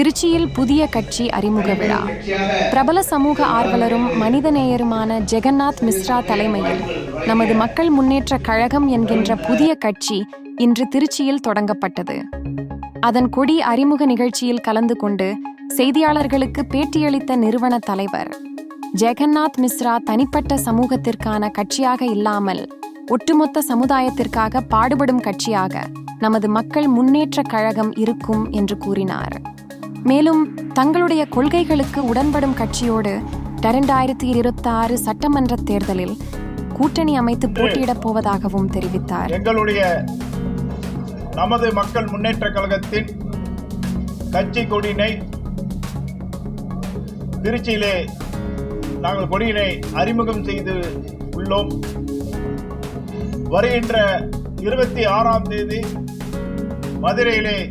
திருச்சியில் புதிய கட்சி அறிமுக விழா. பிரபல சமூக ஆர்வலரும் மனிதநேயருமான ஜெகநாத் மிஸ்ரா தலைமையில் நமது மக்கள் முன்னேற்ற கழகம் என்கின்ற புதிய கட்சி இன்று திருச்சியில் தொடங்கப்பட்டது. அதன் கொடி அறிமுக நிகழ்ச்சியில் கலந்து கொண்டு செய்தியாளர்களுக்கு பேட்டியளித்த நிறுவன தலைவர் ஜெகநாத் மிஸ்ரா தனிப்பட்ட சமூகத்திற்கான கட்சியாக இல்லாமல் ஒட்டுமொத்த சமுதாயத்திற்காக பாடுபடும் கட்சியாக நமது மக்கள் முன்னேற்ற கழகம் இருக்கும் என்று கூறினார். மேலும் தங்களுடைய கொள்கைகளுக்கு உடன்படும் கட்சியோடு இரண்டாயிரத்தி இருபத்தி ஆறு சட்டமன்ற தேர்தலில் கூட்டணி அமைத்து போட்டியிடப் போவதாகவும் தெரிவித்தார். எங்களுடைய நமது மக்கள் முன்னேற்ற கழகத்தின் கட்சி கொடியினை திருச்சியிலே நாங்கள் கொடியினை அறிமுகம் செய்து உள்ளோம். வருகின்ற இருபத்தி ஆறாம் தேதி மதுரையிலே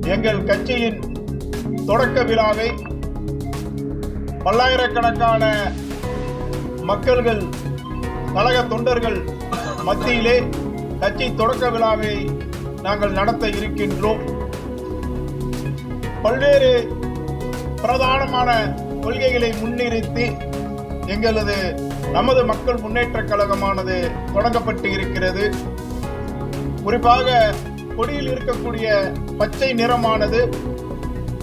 எங்கள் கட்சியின் தொடக்க விழாவை பல்லாயிரக்கணக்கான மக்கள்கள் கழக தொண்டர்கள் மத்தியிலே கட்சி தொடக்க விழாவை நாங்கள் நடத்த இருக்கின்றோம். பல்வேறு பிரதானமான கொள்கைகளை முன்னிறுத்தி எங்களது நமது மக்கள் முன்னேற்ற கழகமானது தொடங்கப்பட்டு இருக்கிறது. குறிப்பாக கொடியில் இருக்கக்கூடிய பச்சை நிறமானது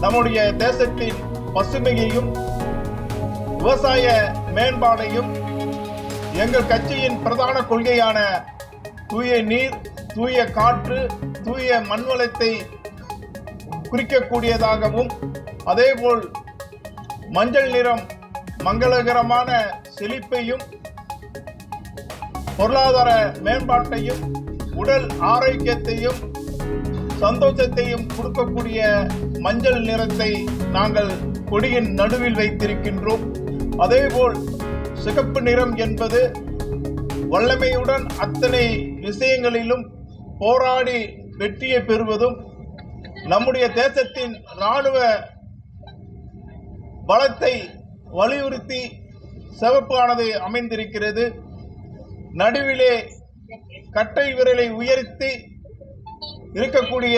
நம்முடைய தேசத்தின் பசுமையையும் விவசாய மேம்பாடையும் எங்கள் கட்சியின் பிரதான கொள்கையான தூய நீர் தூய காற்று தூய மண்வளத்தை குறிக்கக்கூடியதாகவும் அதேபோல் மஞ்சள் நிறம் மங்களகரமான செழிப்பையும் பொருளாதார மேம்பாட்டையும் உடல் ஆரோக்கியத்தையும் சந்தோஷத்தையும் கொடுக்கக்கூடிய மஞ்சள் நிறத்தை நாங்கள் கொடியின் நடுவில் வைத்திருக்கின்றோம். அதேபோல் சிகப்பு நிறம் என்பது வல்லமையுடன் அத்தனை விஷயங்களிலும் போராடி வெற்றியை பெறுவதும் நம்முடைய தேசத்தின் இராணுவ பலத்தை வலியுறுத்தி சிவப்பானது அமைந்திருக்கிறது. நடுவிலே கட்டை விரலை உயர்த்தி இருக்கக்கூடிய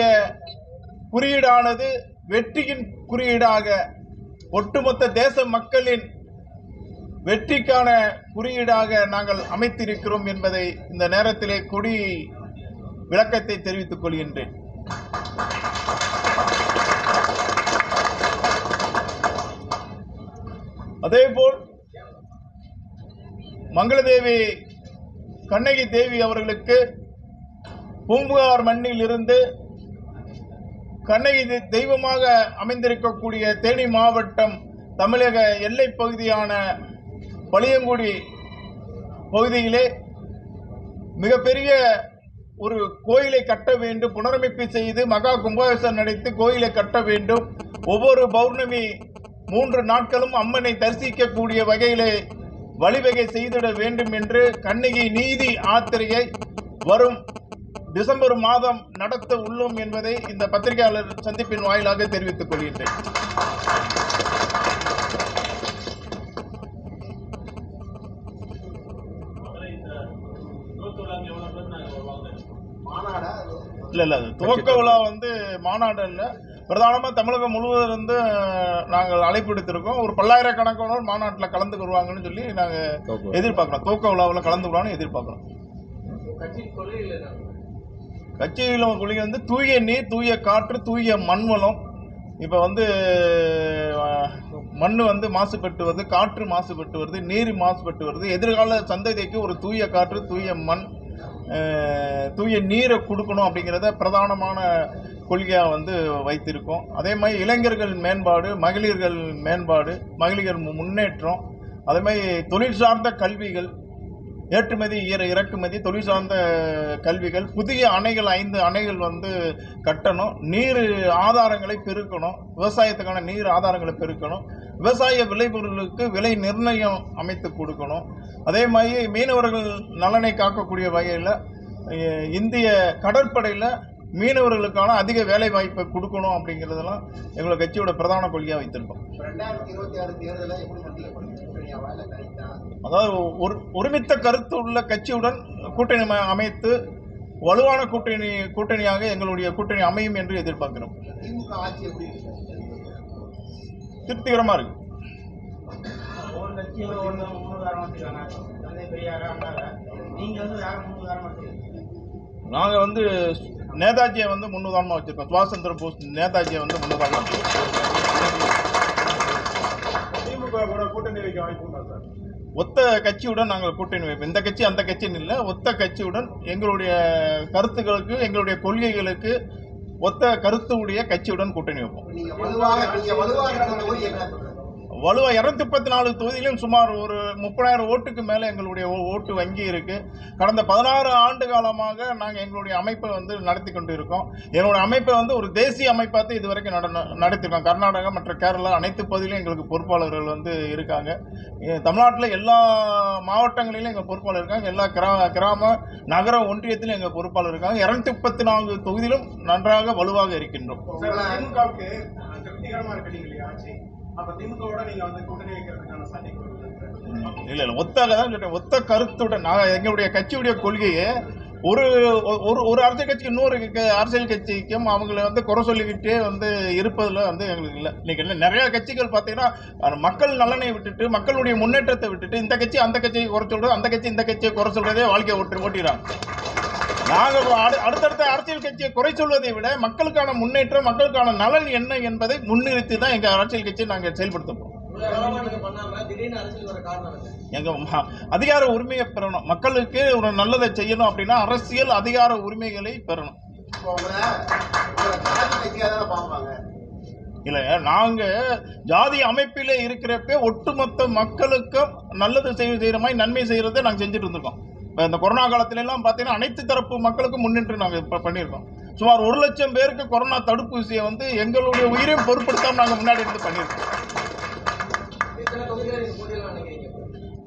குறியீடானது வெற்றியின் குறியீடாக ஒட்டுமொத்த தேச மக்களின் வெற்றிக்கான குறியீடாக நாங்கள் அமைத்திருக்கிறோம் என்பதை இந்த நேரத்திலே கொடி விளக்கத்தை தெரிவித்துக் கொள்கின்றேன். அதேபோல் மங்களதேவி கண்ணகி தேவி அவர்களுக்கு பூம்புகார் மண்ணில் இருந்து கண்ணகி தெய்வமாக அமைந்திருக்கக்கூடிய தேனி மாவட்டம் தமிழக எல்லை பகுதியான பளியங்குடி பகுதியிலே மிகப்பெரிய ஒரு கோயிலை கட்ட வேண்டும் புனரமைப்பு செய்து மகா கும்பாபிஷேகம் நடத்தி கோயிலை கட்ட வேண்டும். ஒவ்வொரு பௌர்ணமி மூன்று நாட்களும் அம்மனை தரிசிக்கக்கூடிய வகையிலே வழிவகை செய்திட வேண்டும் என்று கண்ணகி நீதி ஆத்திரையை வரும் டிசம்பர் மாதம் நடத்த உள்ளோம் என்பதை இந்த பத்திரிகையாளர் சந்திப்பின் வாயிலாக தெரிவித்துக் கொள்கின்றேன். இல்ல இல்ல அது துவக்க விழா வந்து மாநாடு இல்ல பிரதானமா தமிழகம் முழுவதும் இருந்து நாங்கள் அழைப்பு விடுத்திருக்கோம். ஒரு பல்லாயிரக்கணக்கானோர் மாநாட்டில் கலந்துக்குருவாங்கன்னு சொல்லி நாங்க எதிர்பார்க்கிறோம். துவக்க விழாவில் கலந்துக்குறான்னு எதிர்பார்க்கிறோம். கட்சியில் கொள்கை வந்து தூய நீர் தூய காற்று தூய மண் வளம் இப்போ வந்து மண் வந்து மாசுபட்டு வருது காற்று மாசுபட்டு வருது நீர் மாசுபட்டு வருது. எதிர்கால சந்ததிக்கு ஒரு தூய காற்று தூய மண் தூய நீரை கொடுக்கணும் அப்படிங்கிறத பிரதானமான கொள்கையாக வந்து வைத்திருக்கோம். அதே மாதிரி இளைஞர்கள் மேம்பாடு மகளிர்கள் மேம்பாடு மகளிர் முன்னேற்றம் அதே மாதிரி தொழில் சார்ந்த கல்விகள் ஏற்றுமதி இறக்குமதி தொழில் சார்ந்த கல்விகள் புதிய அணைகள் ஐந்து அணைகள் வந்து கட்டணும். நீர் ஆதாரங்களை பெருக்கணும். விவசாயத்துக்கான நீர் ஆதாரங்களை பெருக்கணும். விவசாய விளைபொருளுக்கு விலை நிர்ணயம் அமைத்து கொடுக்கணும். அதே மாதிரி மீனவர்கள் நலனை காக்கக்கூடிய வகையில் இந்திய கடற்படையில் மீனவர்களுக்கான அதிக வேலை வாய்ப்பை கொடுக்கணும் அப்படிங்கிறதெல்லாம் எங்களோட கட்சியோட பிரதான கொள்கையாக வைத்திருக்கோம். அதாவது ஒரு ஒருமித்த கருத்து உள்ள கட்சியுடன் கூட்டணி அமை- அமைத்து வலுவான கூட்டணி கூட்டணியாக எங்களுடைய கூட்டணி அமையும் என்று எதிர்பார்க்கிறோம். திமுக ஆட்சி எப்படி இருக்கு? திருப்திகரமாக அண்ணார நீங்கள் வந்து நேதாஜியை வந்து முன்னுதாரணமாக வச்சுருக்கோம். சுபாஷ் சந்திர போஸ் நேதாஜியை வந்து முன்னுதாரணமாக திமுக கூட கூட்டணி வைக்க வாய்ப்பு உண்டா சார்? ஒத்த கட்சியுடன் நாங்கள் கூட்டணி வைப்போம். இந்த கட்சி அந்த கட்சின்னு இல்லை. ஒத்த கட்சியுடன் எங்களுடைய கருத்துக்களுக்கு எங்களுடைய கொள்கைகளுக்கு ஒத்த கருத்து உடைய கட்சியுடன் கூட்டணி வைப்போம். நீங்க வலுவாக வலுவா இரநூத்தி முப்பத்தி நாலு தொகுதியிலும் சுமார் ஒரு முப்பதாயிரம் ஓட்டுக்கு மேலே எங்களுடைய ஓ- ஓட்டு வங்கி இருக்கு. கடந்த பதினாறு ஆண்டு காலமாக நாங்கள் எங்களுடைய அமைப்பை வந்து நடத்தி கொண்டு இருக்கோம் என்னுடைய அமைப்பை வந்து ஒரு தேசிய அமைப்பாக இது வரைக்கும் நட நடத்திருக்கோம். கர்நாடகா மற்ற கேரளா அனைத்து பகுதியிலும் எங்களுக்கு பொறுப்பாளர்கள் வந்து இருக்காங்க. தமிழ்நாட்டில் எல்லா மாவட்டங்களிலும் எங்கள் பொறுப்பாளர் இருக்காங்க. எல்லா கிரா கிராம நகர ஒன்றியத்திலும் எங்கள் பொறுப்பாளர் இருக்காங்க. இரநூத்தி முப்பத்தி நான்கு தொகுதியிலும் நன்றாக வலுவாக இருக்கின்றோம். திமுகவுக்கு ஆட்சி? இல்லை இல்லை ஒத்தாக தான் சொல்லிட்டேன் ஒத்த கருத்துடன் நான் எங்களுடைய கட்சியுடைய கொள்கையை ஒரு ஒரு ஒரு அரசியல் கட்சிக்கு இன்னொரு அரசியல் கட்சிக்கும் அவங்கள வந்து குறை சொல்லிக்கிட்டே வந்து இருப்பதில் வந்து எங்களுக்கு இல்லை. இன்னைக்கு இல்லை நிறைய கட்சிகள் பார்த்தீங்கன்னா மக்கள் நலனை விட்டுட்டு மக்களுடைய முன்னேற்றத்தை விட்டுட்டு இந்த கட்சி அந்த கட்சியை குறை சொல்றது அந்த கட்சி இந்த கட்சியை குறை சொல்றதே வாழ்க்கையை ஓட்டு ஓட்டிடுறாங்க நாங்கள் அடு- அடுத்தடுத்த அரசியல் கட்சியை குறை சொல்வதை விட மக்களுக்கான முன்னேற்றம் மக்களுக்கான நலன் என்ன என்பதை முன்னிறுத்தி தான் எங்கள் அரசியல் கட்சியை நாங்கள் செயல்படுத்த போகிறோம் எங்க அதிகார உரிமையை பெறணும். மக்களுக்கு ஒரு நல்லதை செய்யணும் அப்படின்னா அரசியல் அதிகார உரிமைகளை பெறணும். இப்போ நாங்க ஜாதி கட்சியாக இல்லை நாங்கள் ஜாதி அமைப்பில் இருக்கிறப்ப ஒட்டுமொத்த மக்களுக்கும் நல்லது செய்ய செய்கிற மாதிரி நன்மை செய்கிறத நாங்கள் செஞ்சுட்டு இருந்திருக்கோம் இந்த கொரோனா காலத்துல எல்லாம் பார்த்தீங்கன்னா அனைத்து தரப்பு மக்களுக்கும் முன்னின்று நாங்கள் இப்போ பண்ணியிருக்கோம். சுமார் ஒரு லட்சம் பேருக்கு கொரோனா தடுப்பூசியை வந்து எங்களுடைய உயிரையும் பொருட்படுத்தாமல் நாங்கள் முன்னாடி இருந்து பண்ணியிருக்கோம்.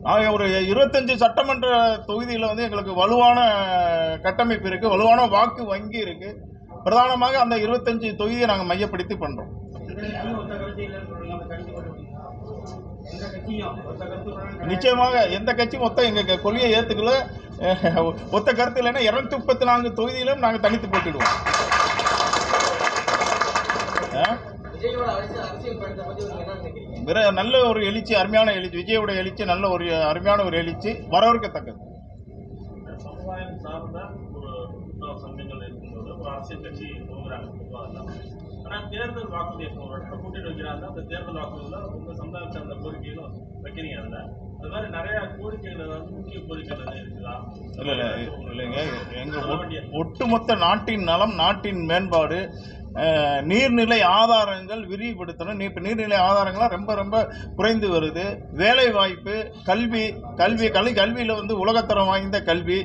நாங்கள் ஒரு இருபத்தஞ்சு சட்டமன்ற தொகுதியில் வந்து எங்களுக்கு வலுவான கட்டமைப்பு இருக்குது வலுவான வாக்கு வங்கி இருக்குது பிரதானமாக அந்த இருபத்தஞ்சு தொகுதியை நாங்கள் மையப்படுத்தி பண்ணுறோம் நிச்சயமாக எந்த கட்சியும் மொத்தம் எங்கள் கொள்கையை ஏத்துக்கல. ஒத்த கருத்து இல்லைன்னா இரநூத்தி முப்பத்தி நான்கு தொகுதியிலும் நாங்கள் தனித்து போட்டிடுவோம். நல்ல ஒரு எழுச்சி அருமையான எழுச்சி விஜயோட எழுச்சி நல்ல ஒரு அருமையான ஒரு எழுச்சி வரவேற்கத்தக்கது. சமுதாயம் சார்ந்த ஒரு சங்கங்கள் இருக்கும்போது ஒரு அரசியல் கட்சி போகிறாங்க ஆனால் தேர்தல் வாக்குறுதி இப்போ ஒரு இடத்துல கூட்டிட்டு வைக்கிறாங்க. அந்த தேர்தல் வாக்குறுதியில் உங்கள் சமுதாயம் சார்ந்த கோரிக்கைகளும் வைக்கிறீங்க அதில். அது மாதிரி நிறைய கோரிக்கைகள் ஏதாவது முக்கிய கோரிக்கைகள் இருக்குதா? இல்லை இல்லை இல்லைங்க. எங்கள் ஒட்டுமொத்த நாட்டின் நலம் நாட்டின் மேம்பாடு நீர்நிலை ஆதாரங்கள் விரிவுபடுத்தணும். நீ இப்போ நீர்நிலை ஆதாரங்கள்லாம் ரொம்ப ரொம்ப குறைந்து வருது. வேலை வாய்ப்பு கல்வி கல்வி கல்வி கல்வியில் வந்து உலகத்தரம் வாய்ந்த கல்வி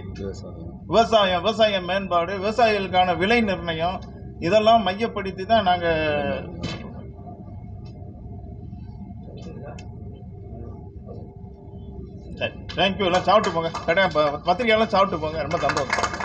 விவசாயம் விவசாய மேம்பாடு விவசாயிகளுக்கான விலை நிர்ணயம் இதெல்லாம் மையப்படுத்தி தான் நாங்கள் தேங்க்யூ எல்லாம் சாப்பிட்டு போங்க. கடை பத்திரிக்கையெல்லாம் சாப்பிட்டு போங்க. ரொம்ப சந்தோஷம்.